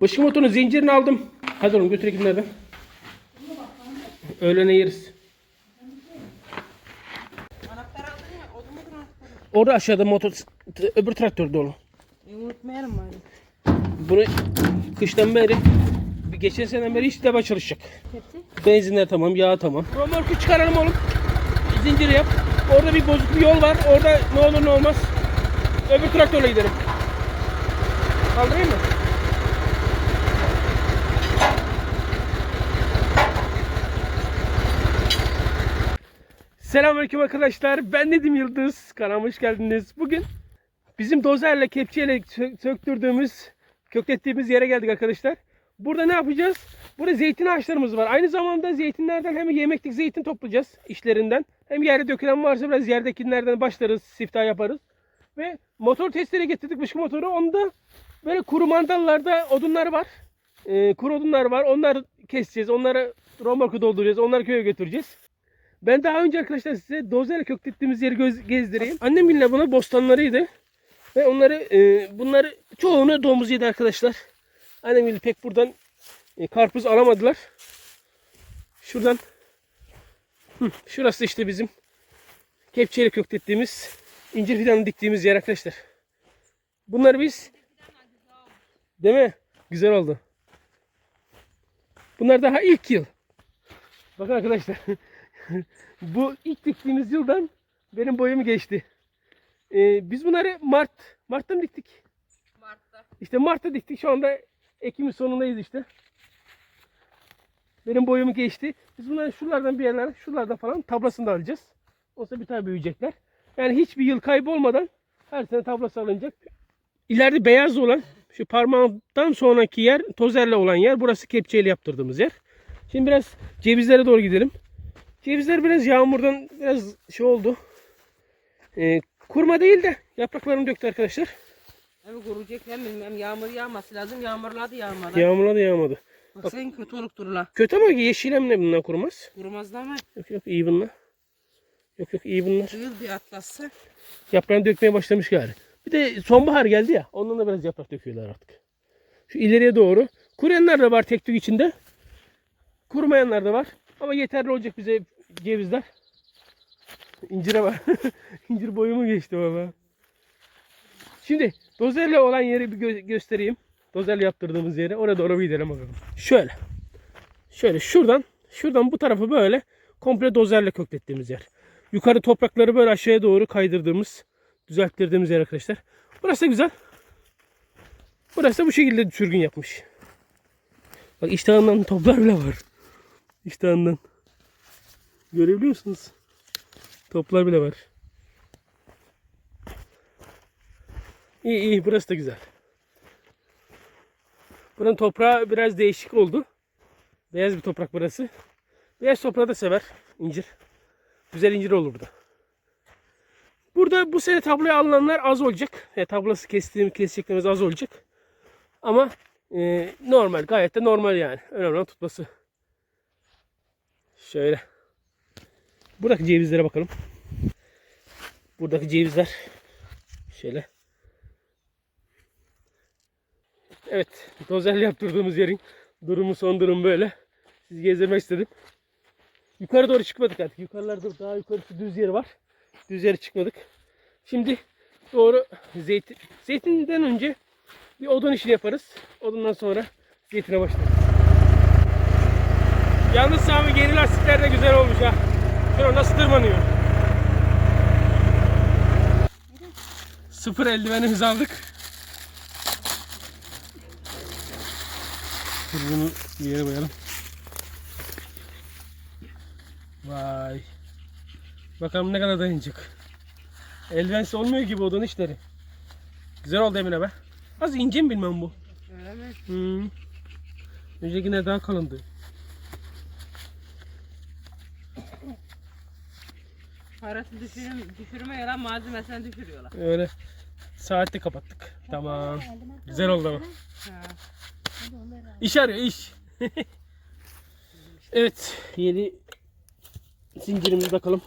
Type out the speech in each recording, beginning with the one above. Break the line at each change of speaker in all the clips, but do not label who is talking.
Başka motorun zincirini aldım. Hadi oğlum götür ekimlerden. Öğlene yeriz. Orada aşağıda motor öbür traktör dolu.
E, unutmayalım bari.
Bunu kıştan beri bir geçen seneden beri hiç defa çalışacak.
Hepsi?
Benzinler tamam, yağ tamam. Romorku çıkaralım oğlum. Zincir yap. Orada bir bozuk bir yol var. Orada ne olur ne olmaz. Öbür traktörle gidelim. Kaldırayım mı? Selamünaleyküm arkadaşlar. Ben Nedim Yıldız. Kanalıma hoş geldiniz. Bugün bizim dozerle, kepçeyle sö- söktürdüğümüz, köklettiğimiz yere geldik arkadaşlar. Burada ne yapacağız? Burada zeytin ağaçlarımız var. Aynı zamanda zeytinlerden hem yemeklik zeytin toplayacağız işlerinden. Hem yerde dökülen varsa biraz yerdekilerden başlarız, siftah yaparız. Ve motor testere getirdik bışkı motoru. Onda böyle kuru mandallarda odunlar var. Ee, kuru odunlar var. Onları keseceğiz. Onları romorku dolduracağız. Onları köye götüreceğiz. Ben daha önce arkadaşlar size dozerle köklettiğimiz yeri göz- gezdireyim. Annem bile buna bostanlarıydı. Ve onları e, bunları çoğunu domuz yedi arkadaşlar. Annem bile pek buradan e, karpuz alamadılar. Şuradan Hı, şurası işte bizim kepçeyle köklettiğimiz incir fidanı diktiğimiz yer arkadaşlar. Bunları biz değil mi? Güzel oldu. Bunlar daha ilk yıl. Bakın arkadaşlar. Bu ilk diktiğimiz yıldan benim boyum geçti. Ee, biz bunları Mart, Mart'ta mı diktik?
Mart'ta.
İşte Mart'ta diktik. Şu anda Ekim'in sonundayız işte. Benim boyumu geçti. Biz bunları şuralardan bir yerler, şuralardan falan tablasını da alacağız. Olsa bir tane büyüyecekler. Yani hiçbir yıl kaybolmadan her sene tablası alınacak. İleride beyaz olan şu parmağımdan sonraki yer tozerle olan yer. Burası kepçeyle yaptırdığımız yer. Şimdi biraz cevizlere doğru gidelim. Cevizler biraz yağmurdan biraz şey oldu. Ee, kurma değil de yapraklarını döktü arkadaşlar.
Hem kuruyacak hem bilmem yağmur yağması lazım. Yağmurladı yağmadı.
Yağmurladı yağmadı.
Bak sen kötü olup durula.
Kötü ama yeşilem ne bundan kurumaz.
Kurumaz da ama
Yok yok iyi bunlar. Yok yok iyi bunlar.
yıl bir atlassa.
Yaprağını dökmeye başlamış gari. Bir de sonbahar geldi ya. Ondan da biraz yaprak döküyorlar artık. Şu ileriye doğru. Kuruyanlar da var tek tük içinde. Kurumayanlar da var. Ama yeterli olacak bize cevizler. İncire var. İncir boyumu geçti valla. Şimdi dozerle olan yeri bir gö- göstereyim. Dozerle yaptırdığımız yere. Oraya doğru bir gidelim bakalım. Şöyle. Şöyle şuradan şuradan bu tarafı böyle komple dozerle köklettiğimiz yer. Yukarı toprakları böyle aşağıya doğru kaydırdığımız, düzelttirdiğimiz yer arkadaşlar. Burası da güzel. Burası da bu şekilde sürgün yapmış. Bak iştahından toplar bile var. İştahından. Görebiliyor musunuz? Toplar bile var. İyi iyi burası da güzel. Buranın toprağı biraz değişik oldu. Beyaz bir toprak burası. Beyaz toprağı da sever incir. Güzel incir olur burada. Burada bu sene tabloya alınanlar az olacak. E, tablası kestiğim keseceklerimiz az olacak. Ama e, normal gayet de normal yani. Önemli olan tutması. Şöyle. Buradaki cevizlere bakalım. Buradaki cevizler. Şöyle. Evet. Dozerle yaptırdığımız yerin durumu son durum böyle. Sizi gezdirmek istedim. Yukarı doğru çıkmadık artık. Yukarılarda daha yukarısı düz yer var. Düz yere çıkmadık. Şimdi doğru zeytin. Zeytinden önce bir odun işini yaparız. Odundan sonra zeytine başlarız. Yalnız Sami geri lastikler de güzel olmuş Şuna nasıl tırmanıyor? Sıfır eldivenimizi aldık. Dur bunu bir yere koyalım. Vay. Bakalım ne kadar dayanacak. Eldivensiz olmuyor gibi odun işleri. Güzel oldu Emine be. Az ince mi bilmem bu.
Öyle mi?
Hmm. Öncekine daha kalındı.
Parası düşürüm, düşürme yalan malzemesini düşürüyorlar.
Öyle. Saatte kapattık. Tamam. Güzel oldu ama.
Ha.
İş arıyor iş. evet. Yeni zincirimizi bakalım.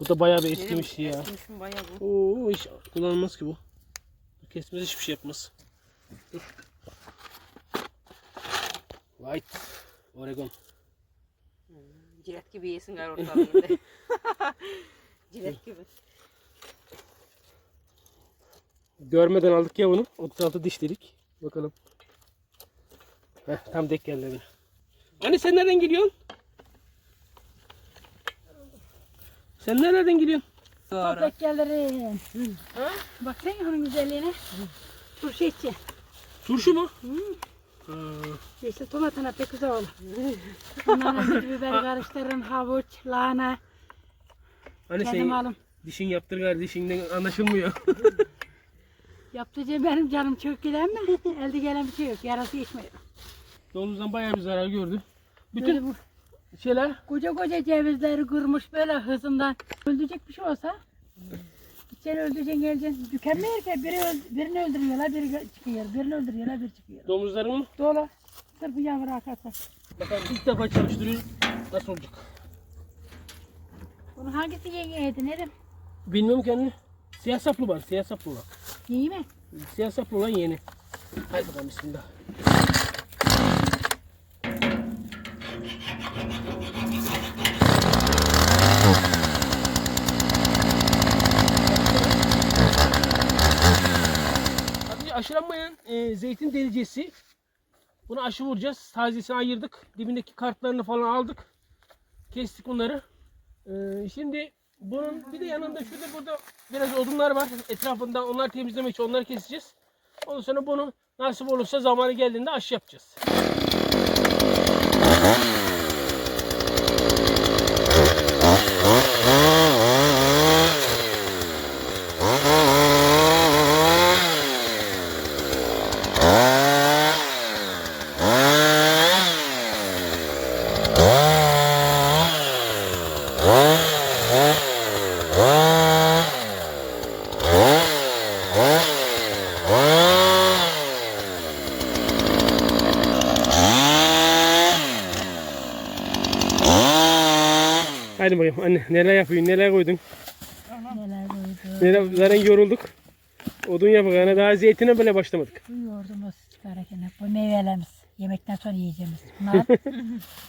Bu da bayağı bir eskimiş ya.
Eskimiş mi bayağı bu?
Oo hiç kullanılmaz ki bu. Kesmez hiçbir şey yapmaz. Dur. White. Oregon.
Cilet gibi yesin gari ortalığında. Cilet gibi.
Görmeden aldık ya bunu. 36 diş dedik. Bakalım. Heh, tam dek geldi. Anne sen nereden geliyorsun? Sen nereden geliyorsun?
Doğru.
Beklerim. Baksana onun güzelliğine. Turşu içi.
Turşu mu? Ha,
İşte tomatına pek güzel olur. Bunlarla bir biber karıştırın, havuç, lahana.
Anne
Kendim
sen
alım.
dişin yaptır gari dişinden anlaşılmıyor.
Yaptıcı benim canım çok giden mi? Elde gelen bir şey yok. Yarası geçmiyor.
Domuzdan bayağı bir zarar gördü.
Böyle
Bütün
bu
şeyler
koca koca cevizleri kırmış böyle hızından. Öldürecek bir şey olsa gideceksin öldüreceksin geleceksin. Tükenmiyor ki biri öld- birini öldürüyorlar biri çıkıyor. Birini öldürüyorlar biri çıkıyor.
domuzların mı?
Dolu. Sırf bu yavru akarsa.
Bakalım ilk defa çalıştırıyor. Nasıl olacak?
Bunu hangisi yengeydi Nedim?
Bilmiyorum kendini. Siyah saplı var. Siyah saplı olan.
İyi mi?
Siyah saplı olan yeni. Haydi bakalım bismillah. Aşılanmayan e, zeytin delicesi. Bunu aşı vuracağız. Tazesini ayırdık. Dibindeki kartlarını falan aldık. Kestik bunları. E, şimdi bunun bir de yanında şurada burada biraz odunlar var etrafında. Onlar temizlemek için onları keseceğiz. Ondan sonra bunu nasip olursa zamanı geldiğinde aşı yapacağız. Hadi bakayım anne neler yapıyorsun neler koydun.
Neler koydu.
Neler, zaten yorulduk. Odun yapacağına daha zeytine bile başlamadık.
Bu yoğurdumuz çıkarken hep bu meyvelerimiz. Yemekten sonra yiyeceğimiz. Bunlar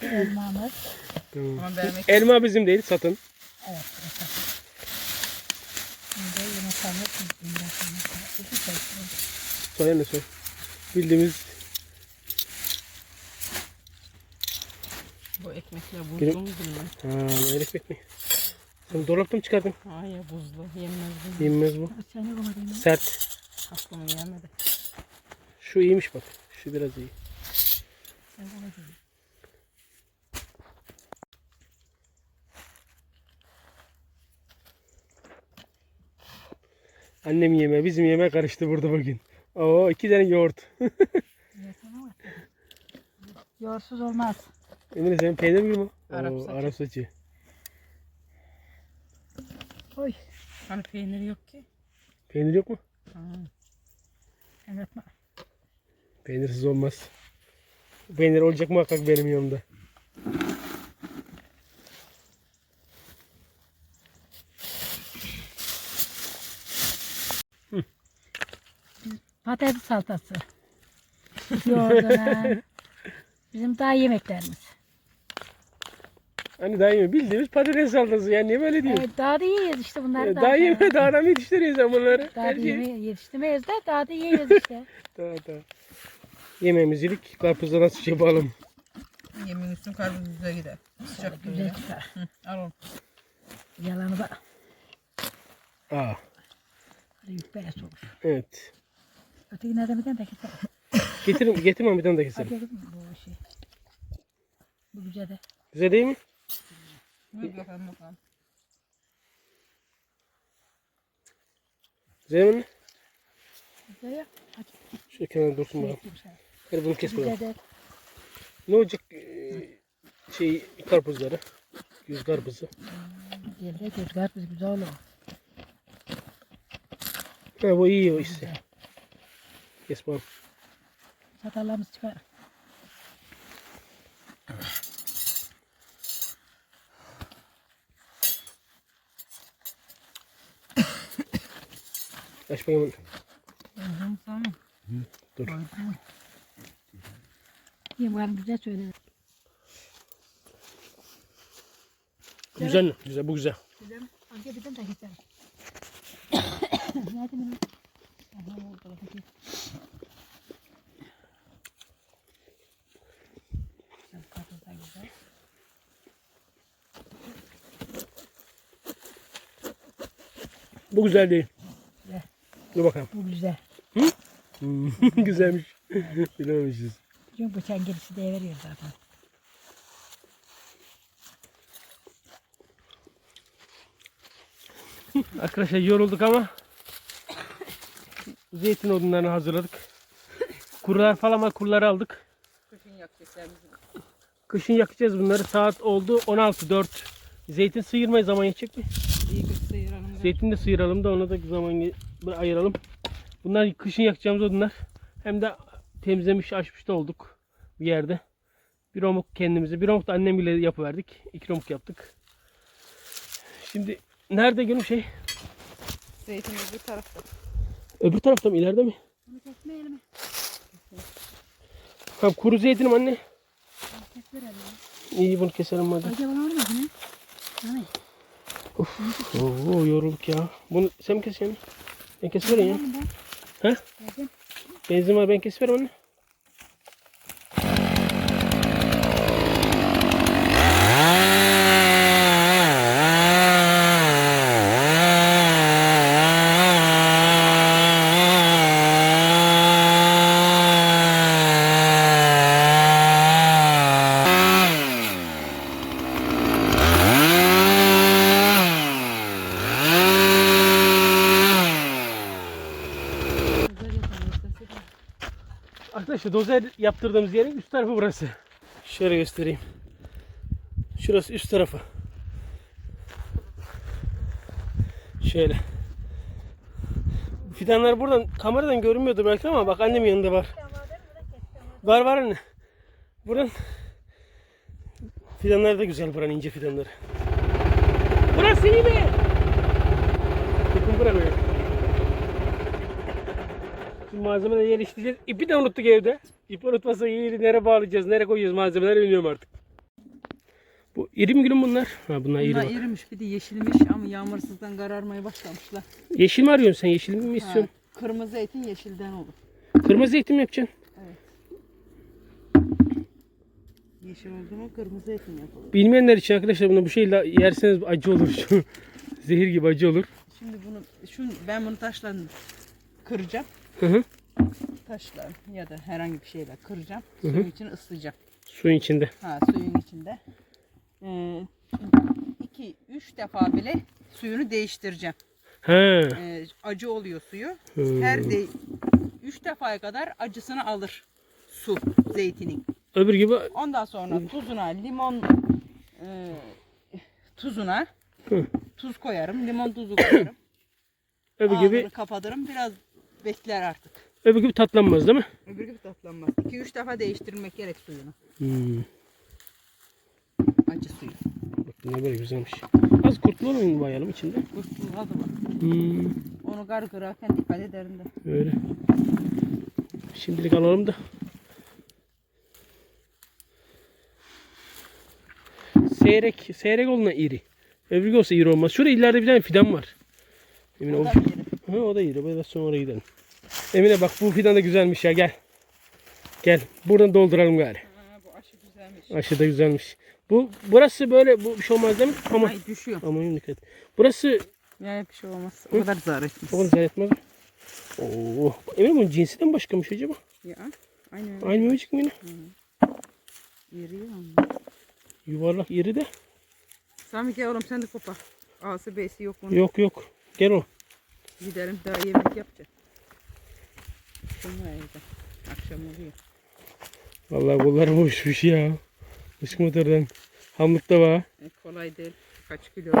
elmamız.
Elma bizim değil satın.
Evet. evet. Şimdi. İki şey.
Soy anne soy. Bildiğimiz
bu ekmekler buzlu mu bilmem.
ha, ne ekmek mi? Sen dolaptan mı çıkardın?
Hayır buzlu. Yenmez bu.
Yenmez bu.
Sen ne koydun?
Sert.
Aklım gelmedi.
Şu iyiymiş bak. Şu biraz iyi.
Sen.
Annem yeme, bizim yeme karıştı burada bugün. Oo iki tane yoğurt.
Yoğursuz olmaz.
Emine senin peynir mi bu?
Arap
Oo,
saçı.
Arap saçı.
Oy.
Hani peyniri yok ki.
Peynir yok mu?
Ha.
Evet.
Peynirsiz olmaz. Peynir olacak muhakkak benim yanımda.
Patates salatası. Yoğurduna. Bizim daha yemeklerimiz.
Hani daha yeme bildiğimiz patates salatası yani niye böyle diyorsun?
Evet, daha da yiyoruz işte bunları.
Ee, daha yeme daha da mı yetiştiriyorsun sen bunları?
Daha da
şeyi.
yeme, yetiştirmeyiz de daha da yiyoruz işte.
Daha daha. Yemeğimizi yedik. Karpuzda nasıl şey yapalım?
Yemin üstün karpuz güzel gider. Sıcak
Güzel çıkar.
Al onu.
Yalanı bak.
Aa,
Büyük beyaz olur.
evet.
Öteki nereden de keser.
Getir, getir Mahmut'tan da
Hadi
keselim.
kızım bu şey. Bu güzel de.
Güzel değil mi?
Buyur bakalım bakalım.
Güzel mi?
Güzel ya. Hadi.
Şu kenara dursun bakalım. Hadi bunu kes bakalım. Ne olacak şey karpuzları? Yüz karpuzu.
Güzel de göz karpuz güzel olur.
Ha bu iyi o işte. Kes bakalım.
Sakallarımız çıkar.
Aç bakayım.
Tamam.
Dur.
diye bana güzel söyledi.
Güzel mi? Güzel bu güzel.
Güzel mi? Anca bir de de güzel. Nerede benim? Aha orada bak. hadi. Güzel, kadın da güzel.
Bu güzel değil. Dur bakalım.
Bu güzel.
Hmm, Güzelmiş. Bilememişiz.
Çünkü bıçağın gerisi de veriyor zaten.
Arkadaşlar yorulduk ama zeytin odunlarını hazırladık. Kurular falan var. Kuruları aldık.
Kışın yakacaklarımız.
Kışın yakacağız bunları. Saat oldu 16.04. Zeytin sıyırmaya zaman yetecek mi?
İyi kötü
Zeytini de sıyıralım da ona da zaman ayıralım. Bunlar kışın yakacağımız odunlar. Hem de temizlemiş açmış da olduk bir yerde. Bir omuk kendimize. Bir omuk da annem bile yapıverdik. İki omuk yaptık. Şimdi nerede günüm şey?
Zeytin öbür tarafta.
Öbür tarafta mı? ileride mi?
Bunu kesmeyelim mi?
Ha, kuru zeytinim anne.
Kes verelim.
İyi bunu keselim hadi.
Acaba olmaz mı? Hani?
Oo yorulduk ya. Bunu sen mi keseceksin? Ben kesivereyim ya. He? Benzin var ben kesiverim anne.
Güzel yapın.
Arkadaşlar dozer yaptırdığımız yerin üst tarafı burası. Şöyle göstereyim. Şurası üst tarafı. Şöyle. Fidanlar buradan kameradan görünmüyordu belki ama bak annemin yanında var. Var var anne. Buranın fidanları da güzel buranın ince fidanları. Burası iyi mi? Bakın buraya. Malzemeleri yerleştireceğiz. İpi de unuttuk evde. İpi unutmasa yeri nereye bağlayacağız, nereye koyacağız malzemeleri bilmiyorum artık. Bu iri mi gülüm bunlar? Ha bunlar iri
Bunlar
bak.
irimiş bir de yeşilmiş ama yağmursuzdan kararmaya başlamışlar.
Yeşil mi arıyorsun sen? Yeşil mi
Ha,
istiyorsun?
kırmızı etin yeşilden olur.
Kırmızı zeytin mi yapacaksın?
Yeşil oldu mu kırmızı etin yapılır.
Bilmeyenler için arkadaşlar bunu bu şeyle yerseniz acı olur. Zehir gibi acı olur.
Şimdi bunu şu ben bunu taşla kıracağım.
Hı hı.
Taşla ya da herhangi bir şeyle kıracağım.
Hı hı.
Suyun içine ıslayacağım.
Suyun içinde.
Ha suyun içinde. Ee, iki, üç defa bile suyunu değiştireceğim.
Ha.
Ee, acı oluyor suyu.
Hmm.
Her de üç defaya kadar acısını alır su zeytinin.
Öbür gibi
Ondan sonra tuzuna, limon e, tuzuna
Hı.
tuz koyarım, limon tuzu koyarım.
öbür
Ağzını
gibi
kapatırım, biraz bekler artık.
öbür gibi tatlanmaz değil mi?
Öbür gibi tatlanmaz. 2-3 defa değiştirmek gerek suyunu.
Hmm.
Acı suyu.
Bak ne böyle güzelmiş. Az kurtlu mu bayalım içinde?
Kurtluğu adı var.
Hmm.
Onu gar kırarken dikkat ederim de.
Öyle. Şimdilik alalım da. Seyrek, seyrek olduğuna iri. Öbürü olsa iri olmaz. Şurada ileride bir tane fidan var. Emine o,
İri.
ha, o da iri. Biraz sonra gidelim. Emine bak bu fidan da güzelmiş ya gel. Gel. Buradan dolduralım gari.
Ha, bu aşı güzelmiş.
Aşı da güzelmiş. Bu burası böyle bu bir şey olmaz değil mi? Ama
Ay düşüyor.
aman dikkat. Burası
Yani bir şey olmaz. O kadar zarar etmez.
o kadar zarar etmez. Oo. Emine bunun cinsi de mi başkamış acaba?
Ya, aynen öyle.
Aynı mi yine?
Yeriyor ama.
Yuvarlak iri de.
Sami gel oğlum sen de kopar. A'sı B'si yok bunun.
Yok yok. Gel o.
Gidelim daha yemek yapacağız. Sonra evde. Akşam oluyor.
Vallahi kollarım uyuşmuş ya. Işık motordan. Hamlık da var.
E, kolay değil. Kaç kilo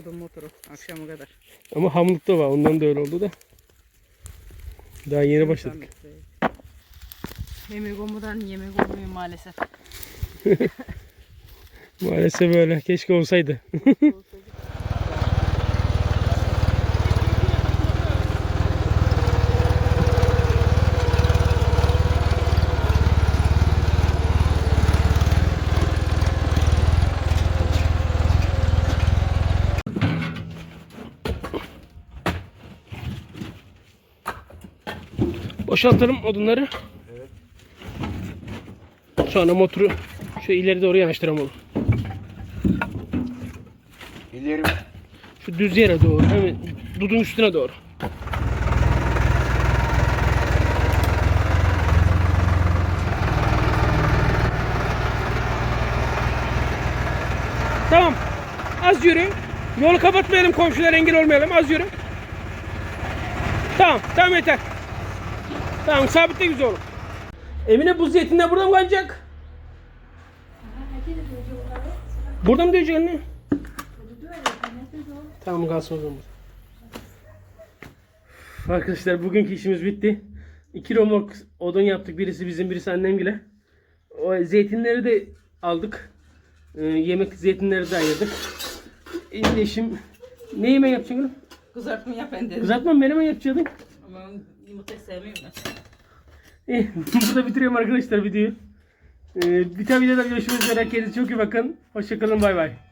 odun motoru akşama kadar.
Ama hamlık da var. Ondan da öyle oldu da. Daha yeni başladık.
Yemek olmadan yemek olmuyor maalesef.
Maalesef böyle. Keşke olsaydı. Boşaltalım odunları. Sonra motoru şu ileri doğru yanaştıralım oğlum.
İleri
Şu düz yere doğru. Hemen dudun üstüne doğru. Tamam. Az yürü. Yolu kapatmayalım komşulara engel olmayalım. Az yürü. Tamam. Tamam yeter. Tamam sabitle güzel olur. Emine bu zeytinler burada mı kalacak? Burada mı diyecek anne? Tamam kalsın o zaman. Arkadaşlar bugünkü işimiz bitti. İki romork odun yaptık. Birisi bizim birisi annemgile. O zeytinleri de aldık. Ee, yemek zeytinleri de ayırdık. De işim... Ne yemeği yapacaksın oğlum?
Kızartma yap ben dedim.
Kızartma mı menemen yapacaktın?
Ama yumurta sevmiyorum ben.
İyi, burada bitiriyorum arkadaşlar videoyu. Ee, bir tane videoda görüşmek üzere. Kendinize çok iyi bakın. Hoşçakalın bay bay.